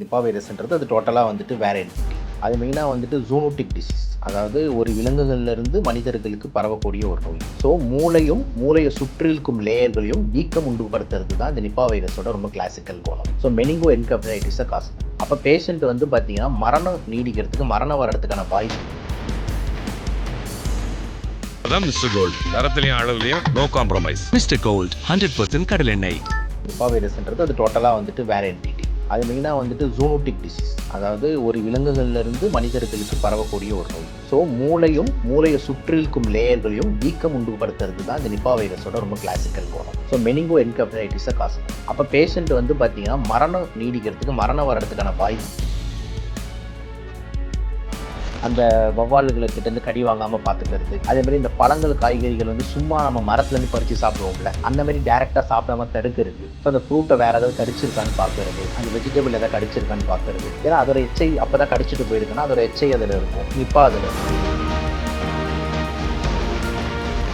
நிப்பா வைரஸ்ன்றது அது டோட்டலாக வந்துட்டு entity. அது மெயினாக வந்துட்டு ஜூனோட்டிக் டிசீஸ் அதாவது ஒரு விலங்குகள்ல இருந்து மனிதர்களுக்கு பரவக்கூடிய ஒரு நோய். ஸோ மூளையும் மூளையை சுற்றிருக்கும் லேயர்களையும் வீக்கம் உண்டுபடுத்துறது தான் இந்த நிப்பா வைரஸோட ரொம்ப கிளாசிக்கல் கோலம் ஸோ மெனிங்கோ என்கப்ரைட்டிஸை காசு அப்போ பேஷண்ட் வந்து பார்த்தீங்கன்னா மரணம் நீடிக்கிறதுக்கு மரணம் வர்றதுக்கான வாய்ப்பு. அதான் மிஸ்டர் கோல்ட் தரத்திலையும் அளவுலையும் no compromise mister gold hundred percent கடலெண்ணெய் நிப்பா வைரஸ்ன்றது அது டோட்டலாக வந்துட்டு என்டிட்டி அது மெயினாக வந்துட்டு ஜூனோட்டிக் டிசீஸ் அதாவது ஒரு விலங்குகள்லேருந்து மனிதர்களுக்கு பரவக்கூடிய ஒரு நோய். ஸோ மூளையும் மூளையை சுற்றிருக்கும் லேயர்களையும் வீக்கம் உண்டுபடுத்துறது தான் இந்த நிப்பா வைரஸோட ரொம்ப கிளாசிக்கல் கோலம் ஸோ மெனிங்கோ என்கப்டைட்டிஸை காசு. அப்போ பேஷண்ட் வந்து பார்த்தீங்கன்னா மரணம் நீடிக்கிறதுக்கு மரணம் வர்றதுக்கான வாய்ப்பு அந்த வவ்வால்களை கிட்டேருந்து கடி வாங்காமல் பார்த்துக்கிறது. அதே மாதிரி இந்த பழங்கள் காய்கறிகள் வந்து சும்மா நம்ம மரத்துலேருந்து பறித்து சாப்பிடுவோம்ல அந்த மாதிரி டேரெக்டாக சாப்பிடாம தடுக்கிறது ஸோ அந்த ஃப்ரூட்டை வேறு ஏதாவது கடிச்சிருக்கான்னு பார்க்கறது அந்த வெஜிடபிள் எதாவது கடிச்சிருக்கான்னு பார்க்கறது. ஏன்னா அதோட எச்சை அப்போ தான் கடிச்சிட்டு போயிருக்குன்னா அதோட எச்சை அதில் இருக்கும் நிப்பா அதில் இருக்கும்.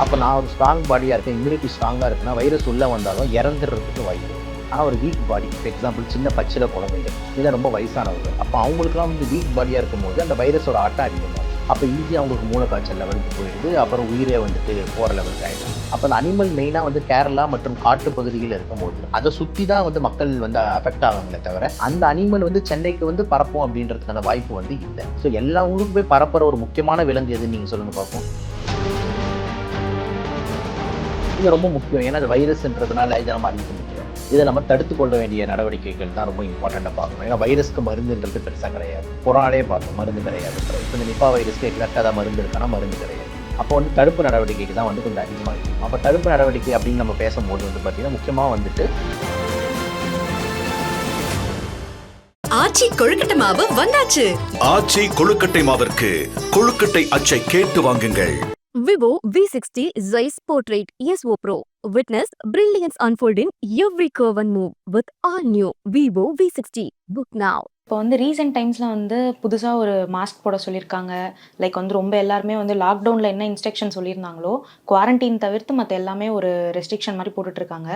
அப்போ நான் ஒரு ஸ்ட்ராங் பாடியாக இருக்கேன் இம்யூனிட்டி ஸ்ட்ராங்காக இருக்குன்னா வைரஸ் உள்ளே வந்தாலும் இறந்துடுறதுக்கு வாய்ப்பு ஆனால் ஒரு வீக் பாடி ஃபார் எக்ஸாம்பிள் சின்ன பச்சில குழந்தைங்க இல்லை ரொம்ப வயசானவங்க அப்போ அவங்களுக்குலாம் வந்து வீக் பாடியாக இருக்கும்போது அந்த வைரஸோட ஆட்டம் அதிகமாகும் அப்போ ஈஸியாக அவங்களுக்கு மூளைக்காய்ச்சல் லெவலுக்கு போயிடுது. அப்புறம் உயிரே வந்துட்டு போகிற லெவலுக்கு ஆகிடும் அப்போ அந்த அனிமல் மெயினாக வந்து கேரளா மற்றும் காட்டு பகுதிகளில் இருக்கும்போது அதை சுற்றி தான் வந்து மக்கள் வந்து அஃபெக்ட் ஆகுங்களே தவிர அந்த அனிமல் வந்து சென்னைக்கு வந்து பரப்போம் அப்படின்றதுக்கான வாய்ப்பு வந்து இல்லை. ஸோ எல்லா ஊருக்கும் போய் பரப்புகிற ஒரு முக்கியமான விலங்கு எதுன்னு நீங்கள் சொல்லுங்கள் பார்ப்போம். இது ரொம்ப முக்கியம். ஏன்னா அது வைரஸ்ன்றதுனால இதை நம்ம அறிவிக்கணும் இதை நம்ம தடுத்து கொள்ள வேண்டிய நடவடிக்கைகள் தான் ரொம்ப இம்பார்ட்டண்ட்டாக பார்க்கணும். ஏன்னா வைரஸ்க்கு மருந்துன்றது பெருசாக கிடையாது. கொரோனாலே பார்த்தோம் மருந்து கிடையாது. இப்போ இந்த நிப்பா வைரஸ்க்கு எக்ஸாக்டாக தான் மருந்து இருக்கானா? மருந்து கிடையாது. அப்போ வந்து தடுப்பு நடவடிக்கைக்கு தான் வந்து கொஞ்சம் அதிகமாக இருக்கும் அப்போ தடுப்பு நடவடிக்கை அப்படின்னு நம்ம பேசும்போது வந்து பார்த்தீங்கன்னா முக்கியமாக வந்துட்டு ஆச்சி கொழுக்கட்டை மாவு வந்தாச்சு. ஆச்சி கொழுக்கட்டை மாவிற்கு கொழுக்கட்டை அச்சை கேட்டு வாங்குங்கள். Vivo V60 Zeiss Portrait ESO Pro. Witness brilliance unfold in every curve and move with all new Vivo V60. Book now. இப்போ வந்து ரீசெண்ட் டைம்ஸில் வந்து புதுசாக ஒரு மாஸ்க் போட சொல்லியிருக்காங்க லைக் வந்து ரொம்ப எல்லாருமே வந்து லாக்டவுனில் என்ன இன்ஸ்ட்ரக்ஷன் சொல்லியிருந்தாங்களோ குவாரண்டைன் தவிர்த்து மற்ற எல்லாமே ஒரு ரெஸ்ட்ரிக்ஷன் மாதிரி போட்டுட்ருக்காங்க.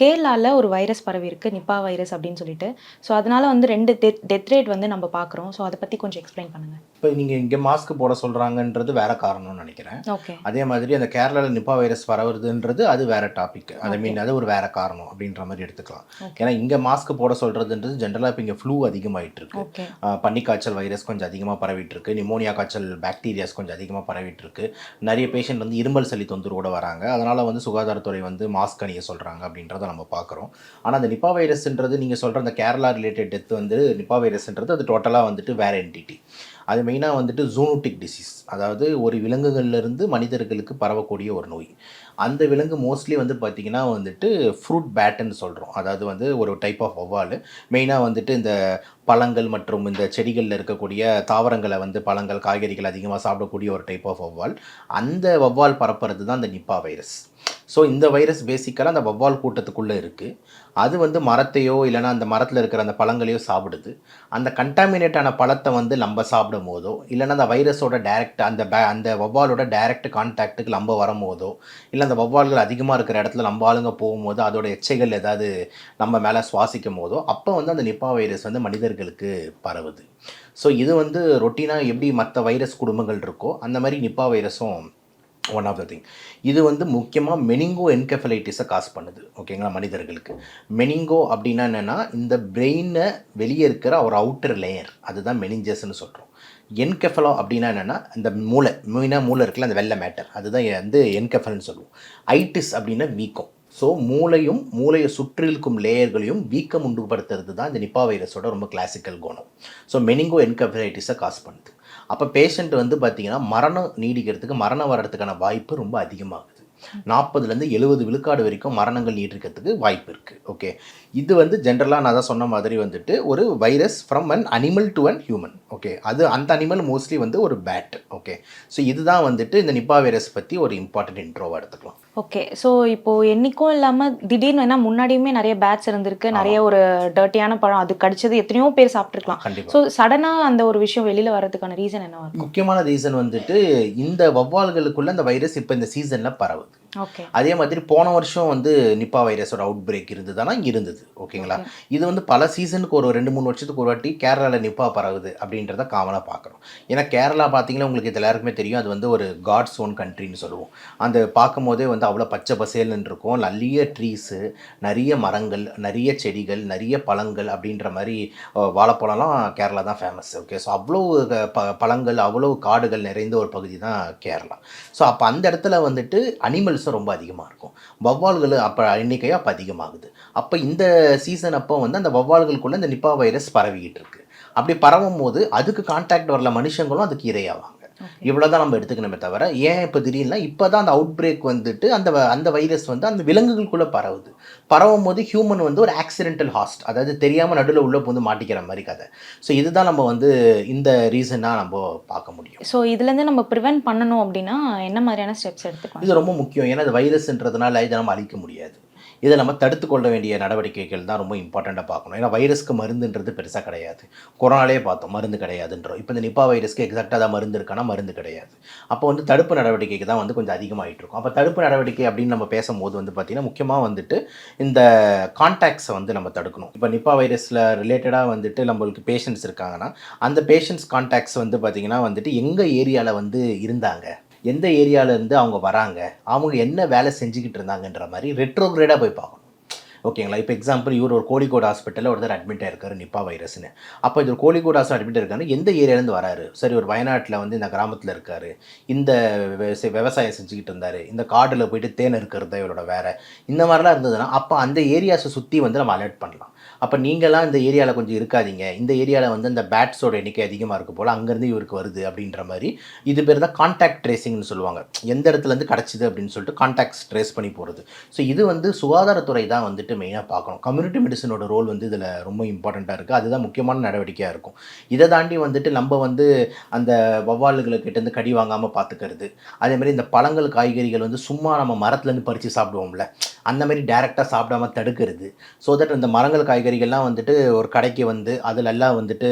கேரளாவில் ஒரு வைரஸ் பரவி இருக்கு நிப்பா வைரஸ் அப்படின்னு சொல்லிட்டு. ஸோ அதனால வந்து ரெண்டு டெத் டெத் ரேட் வந்து நம்ம பார்க்குறோம் ஸோ அதை பற்றி கொஞ்சம் எக்ஸ்பிளைன் பண்ணுங்கள் இப்போ நீங்கள் இங்கே மாஸ்க் போட சொல்கிறாங்கன்றது வேற காரணம்னு நினைக்கிறேன். ஓகே அதே மாதிரி அந்த கேரளாவில் நிப்பா வைரஸ் பரவுறதுன்றது அது வேற டாபிக் ஐ மீன் அது ஒரு வேற காரணம் அப்படின்ற மாதிரி எடுத்துக்கலாம். ஏன்னா இங்கே மாஸ்க் போட சொல்கிறதுன்றது ஜென்ரலாக இப்போ இங்கே ஃப்ளூ அதிகமாயிட்டு இருக்கு பன்னிக்காய்ச்சல் வைரஸ் கொஞ்சம் அதிகமாக பரவிட்டு இருக்கு நிமோனியா காய்ச்சல் பாக்டீரியாஸ் கொஞ்சம் அதிகமாக பரவிட்டு இருக்கு நிறைய பேஷண்ட் வந்து இருமல் சளி தொந்தரவோட வராங்க. அதனால வந்து சுகாதாரத்துறை வந்து மாஸ்க் அணிய சொல்றாங்க அப்படின்றத நம்ம பார்க்குறோம். ஆனால் அந்த நிப்பா வைரஸ்ன்றது நீங்கள் சொல்கிற அந்த கேரளா ரிலேட்டட் டெத் வந்து நிப்பா வைரஸ்ன்றது அது டோட்டலாக வந்துட்டு வேற என்டிட்டி அது மெயினாக வந்துட்டு ஜூனோட்டிக் டிசீஸ் அதாவது ஒரு விலங்குகள்லேருந்து மனிதர்களுக்கு பரவக்கூடிய ஒரு நோய். அந்த விலங்கு மோஸ்ட்லி வந்து பார்த்திங்கன்னா வந்துட்டு ஃப்ரூட் பேட்டுன்னு சொல்கிறோம் அதாவது வந்து ஒரு டைப் ஆஃப் ஒவ்வால் மெயினாக வந்துட்டு இந்த பழங்கள் மற்றும் இந்த செடிகளில் இருக்கக்கூடிய தாவரங்களை வந்து பழங்கள் காய்கறிகள் அதிகமாக சாப்பிடக்கூடிய ஒரு டைப் ஆஃப் வவ்வால் அந்த வவ்வால் பரப்புறது தான் இந்த நிப்பா வைரஸ். ஸோ இந்த வைரஸ் பேசிக்கலாக அந்த வவ்வால் கூட்டத்துக்குள்ளே இருக்குது அது வந்து மரத்தையோ இல்லைன்னா அந்த மரத்தில் இருக்கிற அந்த பழங்களையோ சாப்பிடுது. அந்த கண்டாமினேட் ஆன பழத்தை வந்து நம்ம சாப்பிடும் போதோ இல்லைன்னா அந்த வைரஸோட டைரக்ட் அந்த பே அந்த வவ்வாலோட டைரக்ட் கான்டாக்ட்டுக்கு நம்ம வரும்போதோ இல்லை அந்த வவ்வால்கள் அதிகமாக இருக்கிற இடத்துல நம்ம ஆளுங்க போகும்போது அதோட எச்சைகள் ஏதாவது நம்ம மேலே சுவாசிக்கும் போதோ அப்போ வந்து அந்த நிப்பா வைரஸ் வந்து மனிதர்களுக்கு பரவுது. ஸோ இது வந்து ரொட்டீனாக எப்படி மற்ற வைரஸ் குடும்பங்கள் இருக்கோ அந்த மாதிரி நிப்பா வைரஸும் ஒன் ஆஃப் த திங் இது வந்து முக்கியமாக மெனிங்கோ என்கெஃபலைட்டிஸை காசு பண்ணுது. ஓகேங்களா மனிதர்களுக்கு. மெனிங்கோ அப்படின்னா என்னென்னா இந்த பிரெயினை வெளியே இருக்கிற ஒரு அவுட்டர் லேயர் அதுதான் மெனிஞ்சஸ்ன்னு சொல்கிறோம் என்கெஃபலோ அப்படின்னா என்னென்னா இந்த மூளை மெயினாக மூளை இருக்குல்ல அந்த வெள்ளை மேட்டர் அதுதான் வந்து என்கெஃபல்னு சொல்லுவோம். ஐட்டிஸ் அப்படின்னா வீக்கம். ஸோ மூளையும் மூளையை சுற்றிருக்கும் லேயர்களையும் வீக்கம் உண்டுபடுத்துறது தான் இந்த நிப்பா வைரஸோட ரொம்ப கிளாசிக்கல் குணம். ஸோ மெனிங்கோ என்கெஃபலைட்டிஸை காசு பண்ணுது. அப்போ பேஷண்ட் வந்து பார்த்தீங்கன்னா மரணம் நீடிக்கிறதுக்கு மரணம் வர்றதுக்கான வாய்ப்பு ரொம்ப அதிகமாகுது. நாற்பதுலேருந்து எழுபது விழுக்காடு வரைக்கும் மரணங்கள் நீடிக்கிறதுக்கு வாய்ப்பு இருக்குது ஓகே இது வந்து ஜென்ரலாக நான் தான் சொன்ன மாதிரி வந்துட்டு ஒரு virus from an animal to an human okay அது அந்த அனிமல் மோஸ்ட்லி வந்து ஒரு பேட் ஓகே ஸோ இதுதான் வந்துட்டு இந்த நிப்பா வைரஸ் பற்றி ஒரு இம்பார்ட்டன்ட் இன்ட்ரோவாக எடுத்துக்கலாம். ஓகே ஸோ இப்போ என்னைக்கும் இல்லாமல் திடீர்னு ஏன்னா முன்னாடியுமே நிறைய பேட்ஸ் இருந்திருக்கு. நிறைய ஒரு டர்ட்டியான பழம் அது கடிச்சது எத்தனையோ பேர் சாப்பிட்ருக்கலாம் ஸோ சடனாக அந்த ஒரு விஷயம் வெளியில் வர்றதுக்கான ரீசன் இருக்கும்? முக்கியமான ரீசன் வந்துட்டு இந்த வவ்வால்களுக்குள்ள இந்த வைரஸ் இப்போ இந்த சீசனில் பரவுது. அதே மாதிரி போன வருஷம் வந்து நிப்பா வைரஸோட அவுட் பிரேக் இருந்ததுன்னா இருந்தது. ஓகேங்களா? இது வந்து பல சீசனுக்கு ஒரு ரெண்டு மூணு வருஷத்துக்கு ஒரு வாட்டி கேரளாவில் நிப்பா பரவுது அப்படின்றத காமனாக பார்க்குறோம் ஏன்னா கேரளா பார்த்தீங்கன்னா உங்களுக்கு இது எல்லாருக்குமே தெரியும். அது வந்து ஒரு காட்ஸ் ஓன் கண்ட்ரின்னு சொல்லுவோம். அந்த பார்க்கும் போதே வந்து அவ்வளோ பச்சை பசேல்னு இருக்கும் நிறைய ட்ரீஸு நிறைய மரங்கள் நிறைய செடிகள் நிறைய பழங்கள் அப்படின்ற மாதிரி வாழைப்பழம்லாம் கேரளா தான் ஃபேமஸ் ஓகே ஸோ அவ்வளோ ப பழங்கள் அவ்வளோ காடுகள் நிறைந்த ஒரு பகுதி தான் கேரளா. ஸோ அப்போ அந்த இடத்துல வந்துட்டு அனிமல்ஸும் ரொம்ப அதிகமாக இருக்கும். வவ்வால்கள் அப்போ எண்ணிக்கை அப்போ அதிகமாகுது. அப்போ இந்த சீசன் அப்போ வந்து அந்த வவ்வால்களுக்குள்ளே இந்த நிப்பா வைரஸ் பரவிக்கிட்டு இருக்கு. அப்படி பரவும் போது அதுக்கு கான்டாக்ட் வரல மனுஷங்களும் அதுக்கு இரையாவாங்க. இவ்வளோ தான் நம்ம எடுத்துக்கணுமே தவிர ஏன் இப்போ திடீர்னா இப்போ தான் அந்த அவுட் பிரேக் வந்துட்டு அந்த அந்த வைரஸ் வந்து அந்த விலங்குகளுக்குள்ளே பரவுது. பரவும் போது ஹியூமன் வந்து ஒரு ஆக்சிடென்டல் ஹாஸ்ட் அதாவது தெரியாமல் நடுவில் உள்ளே புந்து மாட்டிக்கிற மாதிரி கதை. ஸோ இதுதான் நம்ம வந்து இந்த ரீசனாக நம்ம பார்க்க முடியும். ஸோ இதுலேருந்து நம்ம ப்ரிவென்ட் பண்ணணும் அப்படின்னா என்ன மாதிரியான ஸ்டெப்ஸ் எடுத்துக்கலாம் இது ரொம்ப முக்கியம். ஏன்னா இது வைரஸ்ன்றதுனால இதை நம்ம அழிக்க முடியாது. இதை நம்ம தடுத்து கொள்ள வேண்டிய நடவடிக்கைகள் தான் ரொம்ப இம்பார்ட்டண்ட்டாக பார்க்கணும். ஏன்னா வைரஸ்க்கு மருந்துன்றது பெருசாக கிடையாது. கொரோனாலே பார்த்தோம் மருந்து கிடையாதுன்றோம். இப்போ இந்த நிப்பா வைரஸ்க்கு எக்ஸாக்டாக தான் மருந்து இருக்கானா மருந்து கிடையாது. அப்போ வந்து தடுப்பு நடவடிக்கைக்கு தான் வந்து கொஞ்சம் அதிகமாகிட்டு இருக்கும். அப்போ தடுப்பு நடவடிக்கை அப்படின்னு நம்ம பேசும்போது வந்து பார்த்திங்கன்னா முக்கியமாக வந்துட்டு இந்த கான்டாக்ட்ஸை வந்து நம்ம தடுக்கணும். இப்போ நிப்பா வைரஸில் ரிலேட்டடாக வந்துட்டு நம்மளுக்கு பேஷண்ட்ஸ் இருக்காங்கன்னா அந்த பேஷண்ட்ஸ் கான்டாக்ட்ஸ் வந்து பார்த்திங்கன்னா வந்துட்டு எங்கள் ஏரியாவில் வந்து இருந்தாங்க? எந்த ஏரியாவிலேருந்து அவங்க வராங்க அவங்க என்ன வேலை செஞ்சுக்கிட்டு இருந்தாங்கன்ற மாதிரி ரெட்ரோக்ரேடாக போய் பார்க்கணும். ஓகேங்களா இப்போ எக்ஸாம்பிள் இவர் ஒரு கோழிக்கோடு ஹாஸ்பிட்டலில் ஒருத்தர் அட்மிட் ஆயிருக்காரு நிப்பா வைரஸ்னு. அப்போ இது ஒரு கோழிக்கோடு ஹாஸ்பிட்டல் அட்மிட் இருக்காரு எந்த ஏரியாலேருந்து வராரு? சரி ஒரு வயநாட்டில் வந்து இந்த கிராமத்தில் இருக்காரு. இந்த விவசாயம் செஞ்சுக்கிட்டு இருந்தார். இந்த காட்டில் போயிட்டு தேன் இருக்கிறது இவரோட வேற இந்த மாதிரிலாம் இருந்ததுன்னா அப்போ அந்த ஏரியாஸை சுற்றி வந்து நம்ம அலர்ட் பண்ணலாம். அப்போ நீங்களாம் இந்த ஏரியாவில் கொஞ்சம் இருக்காதீங்க. இந்த ஏரியாவில் வந்து அந்த பேட்ஸோட எண்ணிக்கை அதிகமாக இருக்க போல் அங்கேருந்து இவருக்கு வருது அப்படின்ற மாதிரி இது பேர் தான் கான்டாக்ட் ட்ரேசிங்னு சொல்லுவாங்க. எந்த இடத்துலேருந்து கிடச்சிது அப்படின்னு சொல்லிட்டு கான்டாக்ட்ஸ் ட்ரேஸ் பண்ணி போகிறது ஸோ இது வந்து சுகாதாரத்துறை தான் வந்துட்டு மெயினாக பார்க்கணும். கம்யூனிட்டி மெடிசனோட ரோல் வந்து இதில் ரொம்ப இம்பார்ட்டண்ட்டாக இருக்குது அதுதான் முக்கியமான நடவடிக்கையாக இருக்கும். இதை தாண்டி வந்துட்டு நம்ம வந்து அந்த வவ்வால்களுக்கிட்டேருந்து கடி வாங்காமல் பார்த்துக்கிறது. அதேமாதிரி இந்த பழங்கள் காய்கறிகள் வந்து சும்மா நம்ம மரத்துலேருந்து பறித்து சாப்பிடுவோம்ல அந்த மாதிரி டேரெக்டாக சாப்பிடாம தடுக்கிறது. ஸோ தட் இந்த மரங்கள் காய்கறி காய்கறிகள்லாம் வந்துட்டு ஒரு கடைக்கு வந்து அதிலெல்லாம் வந்துட்டு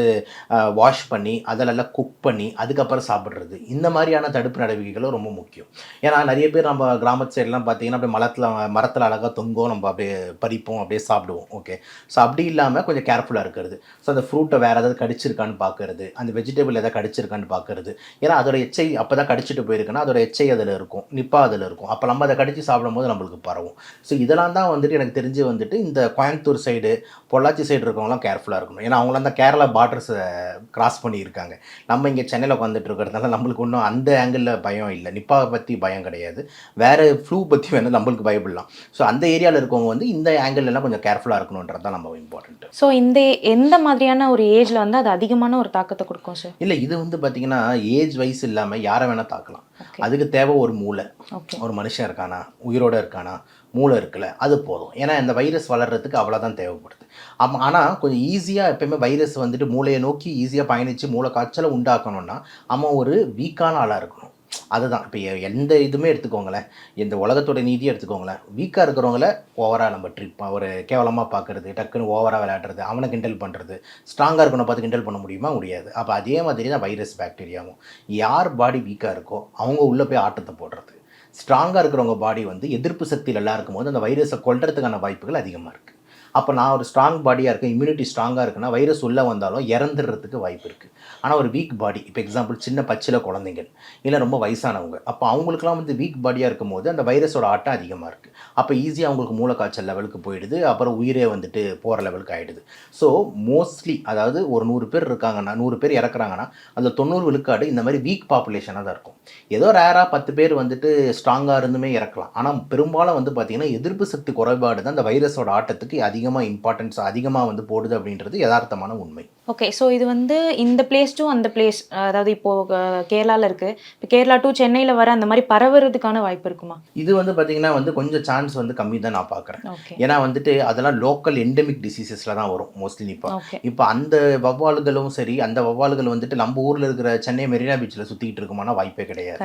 வாஷ் பண்ணி அதிலெல்லாம் குக் பண்ணி அதுக்கப்புறம் சாப்பிட்றது. இந்த மாதிரியான தடுப்பு நடவடிக்கைகளும் ரொம்ப முக்கியம். ஏன்னா நிறைய பேர் நம்ம கிராமத்து சைட்லாம் பார்த்தீங்கன்னா அப்படியே மரத்தில் மரத்தில் அழகாக தொங்கும் நம்ம அப்படியே பறிப்போம் அப்படியே சாப்பிடுவோம். ஓகே ஸோ அப்படி இல்லாமல் கொஞ்சம் கேர்ஃபுல்லாக இருக்கிறது. ஸோ அந்த ஃப்ரூட்டை வேறு ஏதாவது கடிச்சிருக்கான்னு பார்க்கறது அந்த வெஜிடபிள் எதாவது கடிச்சிருக்கான்னு பார்க்கறது ஏன்னா அதோட எச்சை அப்போ தான் கடிச்சிட்டு போயிருக்குன்னா அதோட எச்சை அதில் இருக்கும் நிப்பா அதில் இருக்கும். அப்போ நம்ம அதை கடிச்சு சாப்பிடும்போது நம்மளுக்கு பரவும். ஸோ இதெல்லாம் தான் வந்துட்டு எனக்கு தெரிஞ்சு வந்துட்டு இந்த கோயம்புத்தூர் சைடு பொள்ளாச்சி சைடு இருக்கவங்களாம் கேர்ஃபுல்லாக இருக்கணும். ஏன்னா அவங்களாம் தான் கேரளா பார்டர்ஸை கிராஸ் பண்ணியிருக்காங்க. நம்ம இங்கே சென்னையில் உட்காந்துட்டு இருக்கிறதுனால நம்மளுக்கு ஒன்றும் அந்த ஆங்கிளில் பயம் இல்லை. நிப்பாவை பற்றி பயம் கிடையாது. வேறு ஃப்ளூ பற்றி வேணால் நம்மளுக்கு பயப்படலாம். ஸோ அந்த ஏரியாவில் இருக்கவங்க வந்து இந்த ஆங்கிள் எல்லாம் கொஞ்சம் கேர்ஃபுல்லாக இருக்கணுன்றது தான் நம்ம இம்பார்ட்டன்ட் ஸோ இந்த எந்த மாதிரியான ஒரு ஏஜ்ல வந்து அது அதிகமான ஒரு தாக்கத்தை கொடுக்கும் சார் இல்லை இது வந்து பார்த்தீங்கன்னா ஏஜ் வைஸ் இல்லாமல் யாரை வேணால் தாக்கலாம். அதுக்கு தேவை ஒரு மூளை. ஒரு மனுஷன் இருக்கானா? உயிரோட இருக்கானா? மூளை இருக்குல்ல அது போதும். ஏன்னா இந்த வைரஸ் வளர்கிறதுக்கு அவ்வளோதான் தேவைப்படுது. அப் ஆனால் கொஞ்சம் ஈஸியாக எப்பயுமே வைரஸ் வந்துட்டு மூளையை நோக்கி ஈஸியாக பயணித்து மூளை காய்ச்சலை உண்டாக்கணும்னா அவன் ஒரு வீக்கான ஆளாக இருக்கணும். அதுதான். இப்போ எந்த இதுவுமே எடுத்துக்கோங்களேன். இந்த உலகத்தோட நீதியை எடுத்துக்கோங்களேன். வீக்காக இருக்கிறவங்கள ஓவராக நம்ம ட்ரிப் ஒரு கேவலமாக பார்க்குறது டக்குன்னு ஓவராக விளையாடுறது அவனை கிண்டல் பண்ணுறது ஸ்ட்ராங்காக இருக்கணும் பார்த்து கிண்டல் பண்ண முடியுமா? முடியாது. அப்போ அதே மாதிரி தான் வைரஸ் பாக்டீரியாவும் யார் பாடி வீக்காக இருக்கோ அவங்க உள்ளே போய் ஆட்டத்தை போடுறது. ஸ்ட்ராங்காக இருக்கிறவங்க பாடி வந்து எதிர்ப்பு சக்தி நல்லா இருக்கும்போது அந்த வைரஸை கொல்றதுக்கான வாய்ப்புகள் அதிகமாக இருக்குது அப்போ நான் ஒரு ஸ்ட்ராங் பாடியாக இருக்கேன் இம்யூனிட்டி ஸ்ட்ராங்காக இருக்குன்னா வைரஸ் உள்ளே வந்தாலும் இறந்துடுறதுக்கு வாய்ப்பு இருக்குது ஆனால் ஒரு வீக் பாடி இப்போ எக்ஸாம்பிள் சின்ன பச்சில குழந்தைங்கள் இல்லை ரொம்ப வயசானவங்க அப்போ அவங்களுக்குலாம் வந்து வீக் பாடியாக இருக்கும் போது அந்த வைரஸோட ஆட்டம் அதிகமாக இருக்குது அப்போ ஈஸியாக அவங்களுக்கு மூளைக்காய்ச்சல் லெவலுக்கு போயிடுது அப்புறம் உயிரே வந்துட்டு போகிற லெவலுக்கு ஆகிடுது ஸோ மோஸ்ட்லி அதாவது ஒரு நூறு பேர் இருக்காங்கன்னா நூறு பேர் இறக்குறாங்கன்னா அந்த தொண்ணூறு விழுக்காடு இந்த மாதிரி வீக் பாப்புலேஷனாக தான் இருக்கும். ஏதோ ரேராக பத்து பேர் வந்துட்டு ஸ்ட்ராங்காக இருந்துமே இறக்கலாம். ஆனால் பெரும்பாலும் வந்து பார்த்திங்கன்னா எதிர்ப்பு சக்தி குறைபாடு தான் அந்த வைரஸோட ஆட்டத்துக்கு அதிகமாக இம்பார்ட்டன்ஸ் அதிகமாக வந்து போடுது அப்படின்றது யதார்த்தமான உண்மை. ஓகே ஸோ இது வந்து இந்த பிளேஸ் டு அந்த பிளேஸ் அதாவது இப்போ அஹ், கேரளால இருக்கு. இப்போ கேரளா டு சென்னையில வர அந்த மாதிரி பரவுறதுக்கான வாய்ப்பு இருக்குமா? இது வந்து பார்த்திங்கன்னா வந்து கொஞ்சம் சான்ஸ் வந்து கம்மி தான் நான் பார்க்குறேன் ஏன்னா வந்துட்டு அதெல்லாம் லோக்கல் எண்டமிக் டிசீசஸில் தான் வரும் மோஸ்ட்லி இப்போ. இப்போ அந்த வவ்வால்களும் சரி அந்த வவ்வால்கள் வந்துட்டு நம்ம ஊரில் இருக்கிற சென்னை மெரினா பீச்சில் சுற்றிக்கிட்டு இருக்குமானா வாய்ப்பே கிடையாது.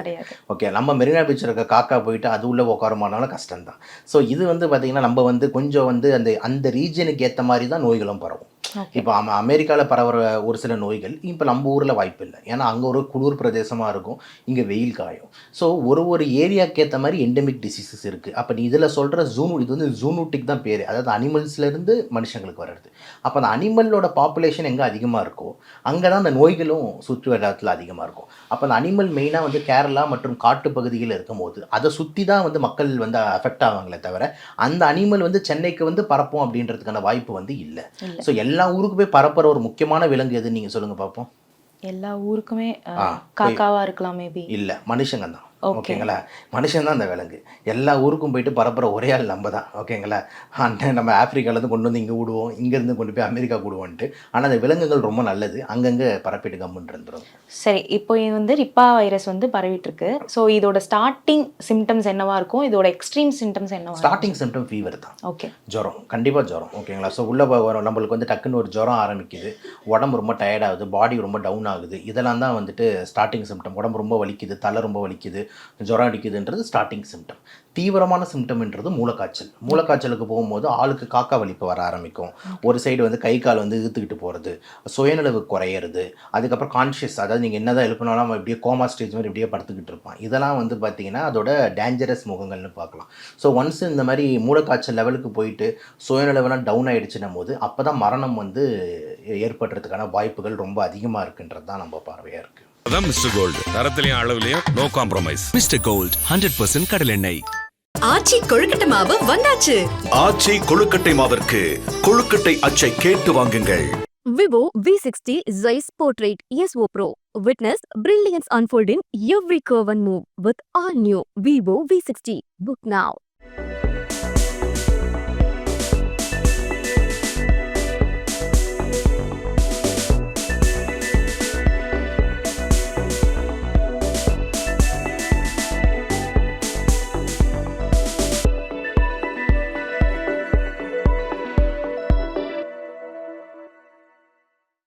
ஓகே நம்ம மெரினா பீச்சில் இருக்க காக்கா போயிட்டு அது உள்ளே உட்காருமானாலும் கஷ்டம் தான் ஸோ இது வந்து பார்த்திங்கன்னா நம்ம வந்து கொஞ்சம் வந்து அந்த அந்த ரீஜனுக்கு ஏற்ற மாதிரி தான் நோய்களும் பரவும். இப்போ அமெரிக்காவில் பரவுற ஒரு சில நோய்கள் இப்போ நம்ம ஊரில் வாய்ப்பு இல்லை. ஏன்னா அங்கே ஒரு குளிர் பிரதேசமாக இருக்கும் இங்கே வெயில் காயும். ஸோ ஒரு ஒரு ஏரியாவுக்கு ஏற்ற மாதிரி எண்டமிக் டிசீசஸ் இருக்குது அப்போ நீ இதில் சொல்கிற ஜூனு இது வந்து ஜூனூட்டிக் தான் பேர். அதாவது அனிமல்ஸ்லேருந்து மனுஷங்களுக்கு வர்றது. அப்போ அந்த அனிமலோட பாப்புலேஷன் எங்கே அதிகமாக இருக்கோ அங்கே தான் அந்த நோய்களும் சுற்று வட்டாரத்தில் அதிகமாக இருக்கும். அப்போ அந்த அனிமல் மெயினாக வந்து கேரளா மற்றும் காட்டு பகுதியில் இருக்கும்போது அதை சுற்றி தான் வந்து மக்கள் வந்து அஃபெக்ட் ஆவாங்களே தவிர அந்த அனிமல் வந்து சென்னைக்கு வந்து பரப்போம் அப்படின்றதுக்கான வாய்ப்பு வந்து இல்லை. ஸோ எல்லா ஊருக்கு போய் பரப்புற ஒரு முக்கியமான விலங்கு எதுன்னு நீங்கள் சொல்லுங்கள் பார்ப்போம் எல்லா ஊருக்குமே காக்காவா இருக்கலாம் மேபி இல்லை மனுஷங்க தான். ஓகேங்களா? மனுஷன் தான் அந்த விலங்கு. எல்லா ஊருக்கும் போயிட்டு பரப்புற ஒரே ஆள் நம்ம தான் ஓகேங்களா? அந்த நம்ம ஆப்பிரிக்காலேருந்து கொண்டு வந்து இங்கே விடுவோம் இங்கேருந்து கொண்டு போய் அமெரிக்கா விடுவோன்ட்டு ஆனால் அந்த விலங்குகள் ரொம்ப நல்லது. அங்கங்கே பரப்பிட்டு கம்முன்னு இருந்துரும். சரி இப்போ இது வந்து ரிப்பா வைரஸ் வந்து பரவிட்டு இருக்கு ஸோ இதோட ஸ்டார்டிங் சிம்டம்ஸ் என்னவா இருக்கும்? இதோட எக்ஸ்ட்ரீம் சிம்டம்ஸ் என்னவா ஸ்டார்டிங் சிம்டம் ஃபீவர் தான். ஓகே ஜுரம். கண்டிப்பாக ஜுரம். ஓகேங்களா? ஸோ உள்ளே வரும். நம்மளுக்கு வந்து டக்குன்னு ஒரு ஜுரம் ஆரம்பிக்குது. உடம்பு ரொம்ப டயர்ட் ஆகுது. பாடி ரொம்ப டவுன் ஆகுது. இதெல்லாம் தான் வந்துட்டு ஸ்டார்டிங் சிம்டம் உடம்பு ரொம்ப வலிக்குது. தலை ரொம்ப வலிக்குது. ஜுரம் அடிக்குதுன்றது ஸ்டார்டிங் சிம்டம் தீவிரமான சிம்டம்ன்றது மூளைக்காய்ச்சல். மூளைக்காய்ச்சலுக்கு போகும்போது ஆளுக்கு காக்கா வலிப்பு வர ஆரம்பிக்கும். ஒரு சைடு வந்து கை கால் வந்து இழுத்துக்கிட்டு போகிறது சுயநலவு குறையிறது அதுக்கப்புறம் கான்ஷியஸ் அதாவது நீங்கள் என்ன தான் எழுப்பினாலும் அவன் இப்படியே கோமா ஸ்டேஜ் மாதிரி இப்படியே படுத்துக்கிட்டு இருப்பான். இதெல்லாம் வந்து பார்த்தீங்கன்னா அதோட டேஞ்சரஸ் முகங்கள்னு பார்க்கலாம். ஸோ ஒன்ஸ் இந்த மாதிரி மூளைக்காய்ச்சல் லெவலுக்கு போயிட்டு சுயநலவெல்லாம் டவுன் ஆகிடுச்சுன்னும் போது அப்போ தான் மரணம் வந்து ஏற்படுறதுக்கான வாய்ப்புகள் ரொம்ப அதிகமாக இருக்குன்றது தான் நம்ம பார்வையாக இருக்குது அதான் மிஸ்டர் கோல்டு தரத்திலையும் அளவுலையும் no compromise mister gold hundred percent கடலெண்ணெய் ஆச்சி கொழுக்கட்டை மாவு வந்தாச்சு ஆச்சி கொழுக்கட்டை மாவிற்கு கொழுக்கட்டை அச்சை கேட்டு வாங்குங்கள் Vivo V60 Zeiss Portrait ESO Pro. Witness brilliance unfold in every curve and move with all new Vivo V60. Book now.